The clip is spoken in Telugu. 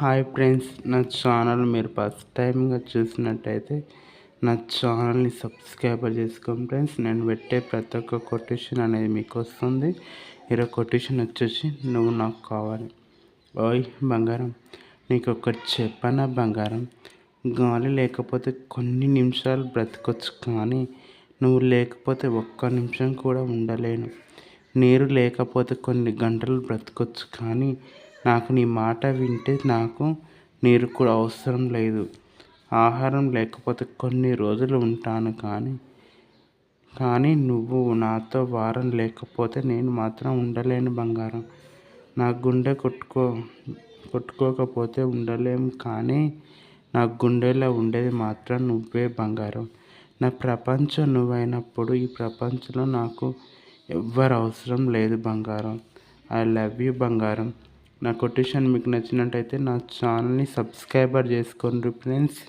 హాయ్ ఫ్రెండ్స్ నా ఛానల్ మీరు ఫస్ట్ టైంగా చూసినట్టయితే నా ఛానల్ని సబ్స్క్రైబ్ చేసుకోండి ఫ్రెండ్స్. నేను పెట్టే ప్రతి ఒక్క కొటేషన్ అనేది మీకు వస్తుంది ఈరోజు కొటేషన్ వచ్చేసి నువ్వు నాకు కావాలి. ఓయ్ బంగారం నీకు ఒకటి చెప్పనా బంగారం? గాలి లేకపోతే కొన్ని నిమిషాలు బ్రతకొచ్చు కానీ నువ్వు లేకపోతే ఒక్క నిమిషం కూడా ఉండలేను. నీరు లేకపోతే కొన్ని గంటలు బ్రతకొచ్చు కానీ నాకు నీ మాట వింటే నాకు నీరు కూడా అవసరం లేదు. ఆహారం లేకపోతే కొన్ని రోజులు ఉంటాను కానీ కానీ నువ్వు నాతో వారం లేకపోతే నేను మాత్రం ఉండలేను బంగారం. నా గుండె కొట్టుకో కొట్టుకోకపోతే ఉండలేము కానీ నా గుండెలో ఉండేది మాత్రం నువ్వే బంగారం. నా ప్రపంచం నువ్వైనప్పుడు ఈ ప్రపంచంలో నాకు ఎవ్వరు అవసరం లేదు బంగారం. ఐ లవ్ యూ బంగారం. నా కొటేషన్ మీకు నచ్చినట్టయితే నా ఛానల్ని సబ్స్క్రైబర్ చేసుకోండి ఫ్రెండ్స్.